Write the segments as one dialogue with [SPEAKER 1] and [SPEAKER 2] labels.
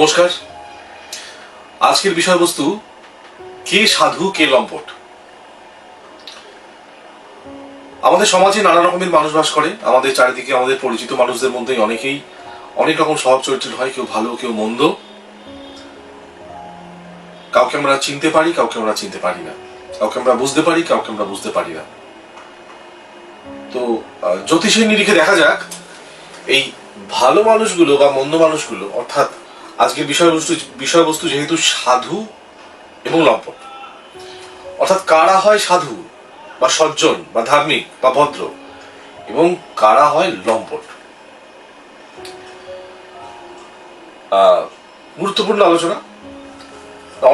[SPEAKER 1] নমস্কার। আজকের বিষয়বস্তু, কে সাধু, কে লম্পট? আমাদের সমাজে নানা রকমের মানুষ বাস করে। আমাদের চারিদিকে আমাদের পরিচিত মানুষদের মধ্যে অনেকেই অনেক রকম স্বভাব চরিত্রের হয়, কেউ ভালো, কেউ মন্দ। কাউকে আমরা চিনতে পারি, কাউকে আমরা চিনতে পারি না। কাউকে আমরা বুঝতে পারি, কাউকে আমরা বুঝতে পারি না। তো জ্যোতিষের নিরিখে দেখা যাক, এই ভালো মানুষগুলো বা মন্দ মানুষগুলো, অর্থাৎ আজকের বিষয়বস্তু বিষয়বস্তু যেহেতু সাধু এবং লম্পট। অর্থাৎ কারা হয় সাধু বা সজ্জন বা ধার্মিক বা ভদ্র? এবং কারা হয় লম্পট? গুরুত্বপূর্ণ আলোচনা।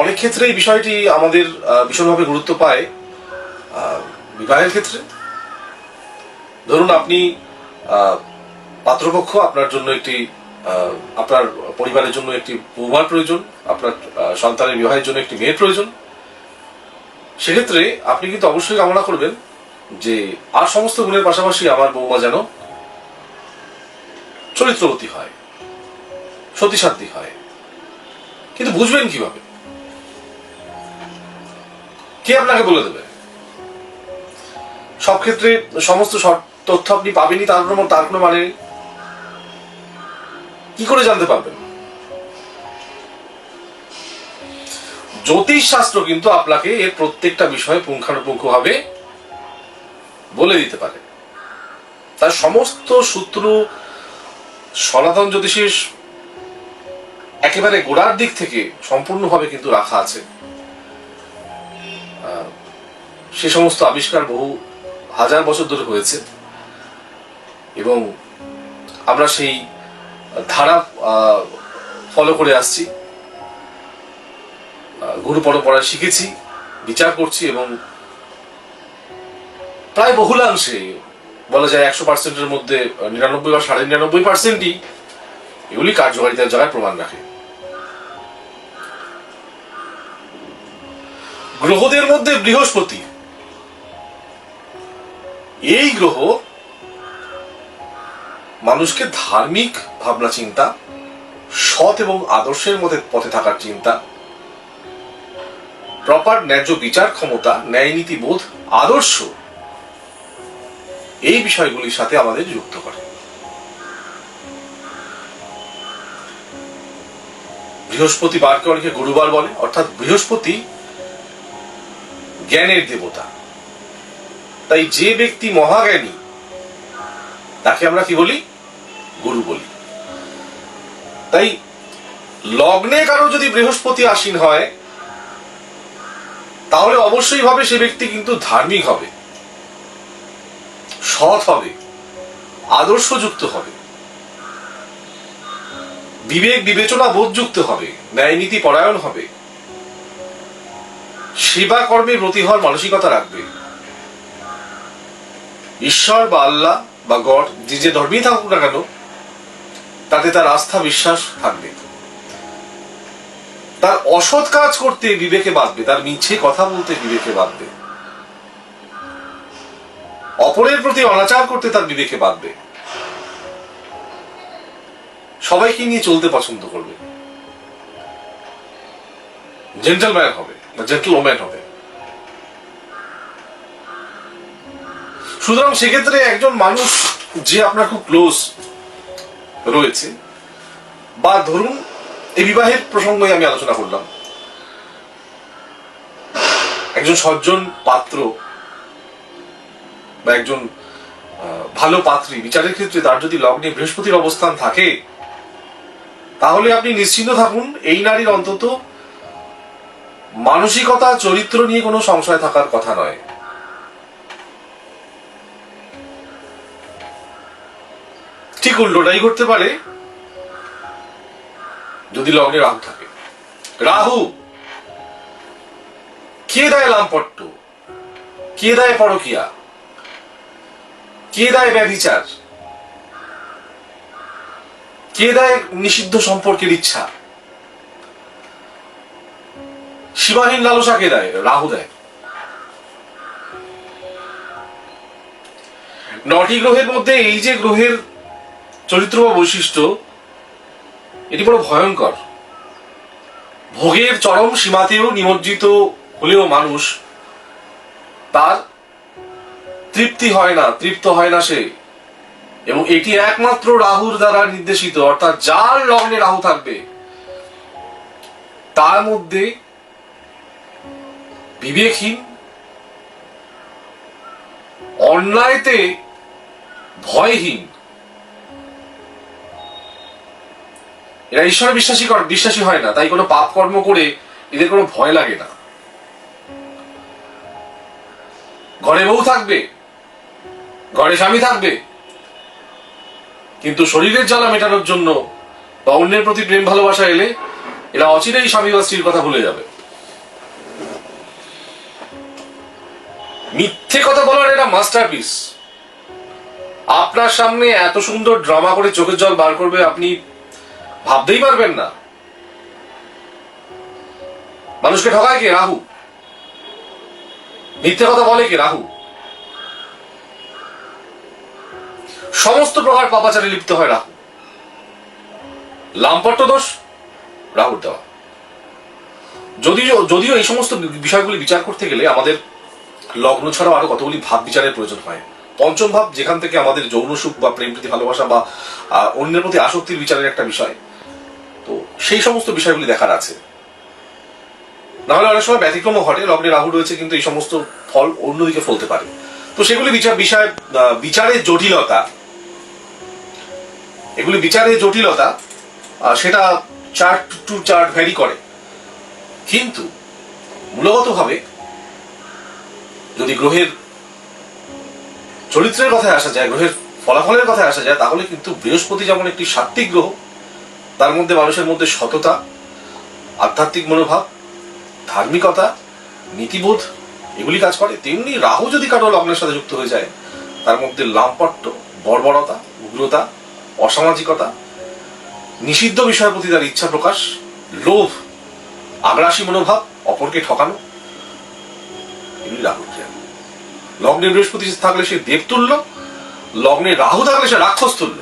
[SPEAKER 1] অনেক ক্ষেত্রে এই বিষয়টি আমাদের ভীষণভাবে গুরুত্ব পায় বিবাহের ক্ষেত্রে। ধরুন আপনি পাত্রপক্ষ আপনার জন্য একটি আপনার পরিবারের জন্য একটি বৌমার প্রয়োজন, আপনার সন্তানের বিবাহের জন্য একটি মেয়ের প্রয়োজন। সেক্ষেত্রে আপনি কিন্তু অবশ্যই কামনা করবেন যে আর সমস্ত গুণের পাশাপাশি আমার বৌমা যেন চরিত্রবতী হয়, সতীসাধ্যী হয়। কিন্তু বুঝবেন কীভাবে? কে আপনাকে বলে দেবে? সব ক্ষেত্রে সমস্ত তথ্য আপনি পাবেনই, তার কোনো তার কোনো মানে নেই। কি করে জানতে পারবেন? জ্যোতিষ শাস্ত্র কিন্তু আপনাকে এর প্রত্যেকটা বিষয়ে পুঙ্খানুপুঙ্খ ভাবে বলে দিতে পারে। তার সমস্ত সূত্র সনাতন জ্যোতিষের একেবারে গোড়ার দিক থেকে সম্পূর্ণভাবে কিন্তু রাখা আছে। সে সমস্ত আবিষ্কার বহু হাজার বছর ধরে হয়েছে এবং আমরা সেই ধারা ফলো করে আসছি। গুরু পরম্পরা শিখেছি, বিচার করছি এবং প্রায় বহুলাংশে বলা যায় একশো পার্সেন্টের মধ্যে নিরানব্বই বা সাড়ে নিরানব্বই পার্সেন্টই এগুলি কার্যকারিতার জায়গায় প্রমাণ রাখে। গ্রহদের মধ্যে বৃহস্পতি। এই গ্রহ মানুষকে ধার্মিক ভাবনা চিন্তা, সৎ এবং আদর্শের মধ্যে পথে থাকার চিন্তা, প্রপার ন্যায্য বিচার ক্ষমতা, ন্যায় নীতি বোধ, আদর্শ, এই বিষয়গুলির সাথে আমাদের যুক্ত করে। বৃহস্পতি বারকে অনেকে গুরুবার বলে, অর্থাৎ বৃহস্পতি জ্ঞানের দেবতা। তাই যে ব্যক্তি মহাজ্ঞানী, তাকে আমরা কি বলি? গুরু বলি। তাই লগ্নে কারও যদি বৃহস্পতি আসীন হয়, তাহলে অবশ্যই ভাবে সে ব্যক্তি কিন্তু ধার্মিক হবে, সৎ হবে, আদর্শযুক্ত হবে, বিবেক বিবেচনা বোধযুক্ত হবে, ন্যায় নীতি পরায়ণ হবে, সেবা কর্মে ব্রতী হওয়ার মানসিকতা রাখবে। ঈশ্বর বা আল্লাহ বা গড, যে যে ধর্মেই থাকুক না কেন তাতে তার আস্থা, বিশ্বাস থাকবে। তার অসৎ কাজ করতে বিবেকে বাঁধবে, তার মিছে কথা বলতে বিবেকে বাঁধবে। অপরের প্রতি অনাচার করতে তার বিবেকে বাঁধবে। সবাইকে নিয়ে চলতে পছন্দ করবে। জেন্টেলম্যান হবে, বা জেন্টল ওম্যান হবে। সুতরাং সেক্ষেত্রে একজন মানুষ যে আপনার খুব ক্লোজ রয়েছে। বা ধরুন, এই বিবাহের প্রসঙ্গে আমি আলোচনা করলাম। একজন সজ্জন পাত্র বা একজন ভালো পাত্রী বিচারের ক্ষেত্রে তার যদি লগ্নে বৃহস্পতির অবস্থান থাকে, তাহলে আপনি নিশ্চিন্ত থাকুন, এই নারীর অন্তত মানসিকতা, চরিত্র নিয়ে কোনো সংশয় থাকার কথা নয়। ঠিক উল্টোটাই করতে পারে। যদি লগ্নে রাহু থাকে। রাহু! কে দেয় লাম্পট্য? কে দেয় পরকিয়া? কে দেয় ব্যভিচার? কে দেয় নিষিদ্ধ সম্পর্কের ইচ্ছা? সীমাহীন লালসা কে দেয়? রাহু দেয়। নটি গ্রহের মধ্যে এই যে গ্রহের চরিত্র বা বৈশিষ্ট্য, এটি বড় ভয়ঙ্কর। ভোগের চরম সীমাতেও নিমজ্জিত হলেও মানুষ, তার তৃপ্তি হয় না, তৃপ্ত হয় না সে। এবং এটি একমাত্র রাহুর দ্বারা নির্দেশিত, অর্থাৎ যার লগ্নে রাহু থাকবে, তার মধ্যে বিবেকহীন, অন্যায়তে ভয়হীন এরা ঈশ্বরে বিশ্বাসী বিশ্বাসী হয় না। তাই কোনো পাপ কর্ম করে এদের কোনো ভয় লাগে না। ঘরে বউ থাকবে, ঘরে স্বামী থাকবে। কিন্তু শরীরের জ্বালা মেটানোর জন্য বা অন্যের প্রতি প্রেম ভালোবাসা এলে এরা অচিরেই স্বামী বা স্ত্রীর কথা ভুলে যাবে। মিথ্যে কথা বলার এটা মাস্টারপিস আপনার সামনে এত সুন্দর ড্রামা করে চোখের জল বার করবে, আপনি ভাবতেই পারবেন না। মানুষকে ঠকায় কে? রাহু। মিথ্যে কথা বলে কে? রাহু। সমস্ত প্রকার পাপাচারে লিপ্ত হয় রাহু। লাম্পট্য দোষ রাহুর দেওয়া। যদিও যদিও এই সমস্ত বিষয়গুলি বিচার করতে গেলে আমাদের লগ্ন ছাড়াও আরও কতগুলি ভাব বিচারের প্রয়োজন হয়। পঞ্চম ভাব, যেখান থেকে আমাদের যৌন সুখ বা প্রেম প্রীতি ভালোবাসা বা অন্যের প্রতি আসক্তির বিচারের একটা বিষয়। তো সেই সমস্ত বিষয়গুলি দেখার আছে। নাহলে অনেক সময় ব্যতিক্রমও ঘটে, লগ্নে রাহু রয়েছে, কিন্তু এই সমস্ত ফল অন্যদিকে ফলতে পারে। তো সেগুলি বিচার, বিষয় বিচারের জটিলতা। এগুলি বিচারের জটিলতা সেটা চার্ট টু চার্ট ভ্যারি করে। কিন্তু মূলগতভাবে যদি গ্রহের চরিত্রের কথায় আসা যায়, গ্রহের ফলাফলের কথায় আসা যায়, তাহলে কিন্তু বৃহস্পতি যেমন একটি সাত্ত্বিক গ্রহ তার মধ্যে মানুষের মধ্যে সততা, আধ্যাত্মিক মনোভাব, ধার্মিকতা, নীতিবোধ, এগুলি কাজ করে। তেমনি রাহু যদি কারও লগ্নের সাথে যুক্ত হয়ে যায়, তার মধ্যে লাম্পট্য, বর্বরতা, উগ্রতা, অসামাজিকতা, নিষিদ্ধ বিষয়ের প্রতি তার ইচ্ছা প্রকাশ, লোভ, আগ্রাসী মনোভাব, অপরকে ঠকানো, এগুলি রাহুর ক্রিয়া। লগ্নে বৃহস্পতি থাকলে সে দেবতুল্য, লগ্নে রাহু থাকলে সে রাক্ষস তুল্য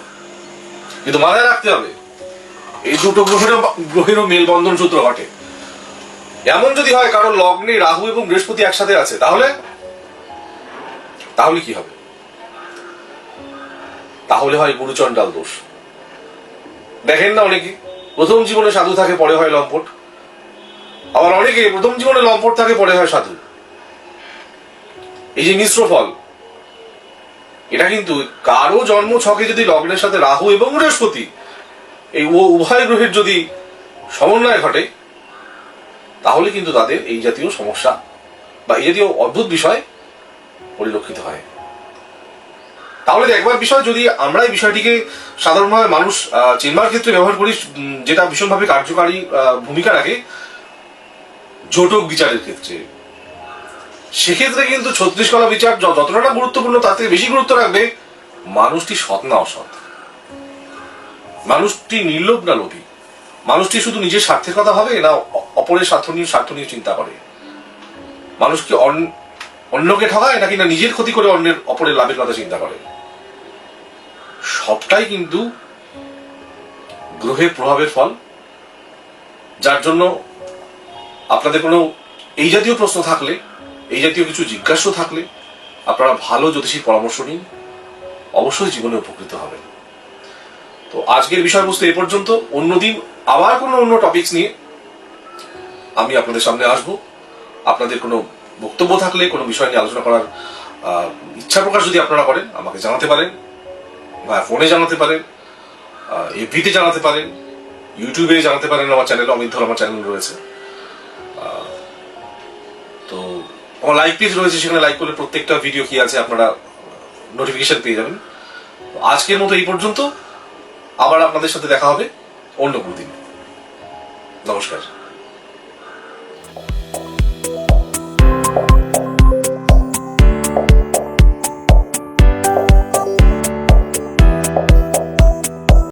[SPEAKER 1] কিন্তু মাথায় রাখতে হবে এই দুটো গ্রহের গ্রহেরও মেলবন্ধন সূত্র ঘটে। এমন যদি হয় কারণ লগ্নে রাহু এবং বৃহস্পতি একসাথে আছে, তাহলে? তাহলে কি হবে? তাহলে হয় গুরুচণ্ডাল দোষ। দেখেন না অনেকে, প্রথম জীবনে সাধু থাকে, পরে হয় লম্পট। আবার অনেকে প্রথম জীবনে লম্পট থাকে, পরে হয় সাধু। এই যে মিশ্র ফল, এটা কিন্তু কারও জন্ম ছকে যদি লগ্নের সাথে রাহু এবং বৃহস্পতি এই উভয় গ্রহের যদি সমন্বয় ঘটে তাহলে কিন্তু তাদের এই জাতীয় সমস্যা বা এই জাতীয় অদ্ভুত বিষয় পরিলক্ষিত হয়। তাহলে দেখবার বিষয় যদি আমরা এই বিষয়টিকে সাধারণভাবে মানুষ আহ, চেনবার ক্ষেত্রে ব্যবহার করি যেটা ভীষণভাবে কার্যকারী ভূমিকা রাখে জোটক বিচারের ক্ষেত্রে। সেক্ষেত্রে কিন্তু ছত্রিশ কলা বিচার যতটা গুরুত্বপূর্ণ তার থেকে বেশি গুরুত্ব রাখবে মানুষটি সৎ না অসৎ। মানুষটি নির্লোভ না লোভী। মানুষটি শুধু নিজের স্বার্থের কথা ভাবে না, অপরের স্বার্থ নিয়ে স্বার্থ নিয়ে চিন্তা করে। মানুষ কি অন্যকে ঠকায় নাকি না নিজের ক্ষতি করে অন্যের অপরের লাভের কথা চিন্তা করে। সবটাই কিন্তু গ্রহের প্রভাবের ফল। যার জন্য আপনাদের কোনো এই জাতীয় প্রশ্ন থাকলে, এই জাতীয় কিছু জিজ্ঞাসা থাকলে, আপনারা ভালো জ্যোতিষীর পরামর্শ নিন। অবশ্যই জীবনে উপকৃত হবেন। তো আজকের বিষয়বস্তু এ পর্যন্ত। অন্যদিন আবার কোনো অন্য টপিকস নিয়ে আমি আপনাদের সামনে আসব। আপনাদের কোনো বক্তব্য থাকলে, কোনো বিষয় নিয়ে আলোচনা করার ইচ্ছা প্রকাশ যদি আপনারা করেন, আমাকে জানাতে পারেন, বা ফোনে জানাতে পারেন এফবিতে জানাতে পারেন ইউটিউবে জানাতে পারেন আমার চ্যানেল অমিত ধর আমার চ্যানেল রয়েছে। তো আমার লাইভ পেজ রয়েছে, সেখানে লাইক করলে প্রত্যেকটা ভিডিও কি আছে আপনারা নোটিফিকেশন পেয়ে যাবেন। আজকের মতো এই পর্যন্ত। আবার আপনাদের সাথে দেখা হবে অন্য কোনো দিন। নমস্কার।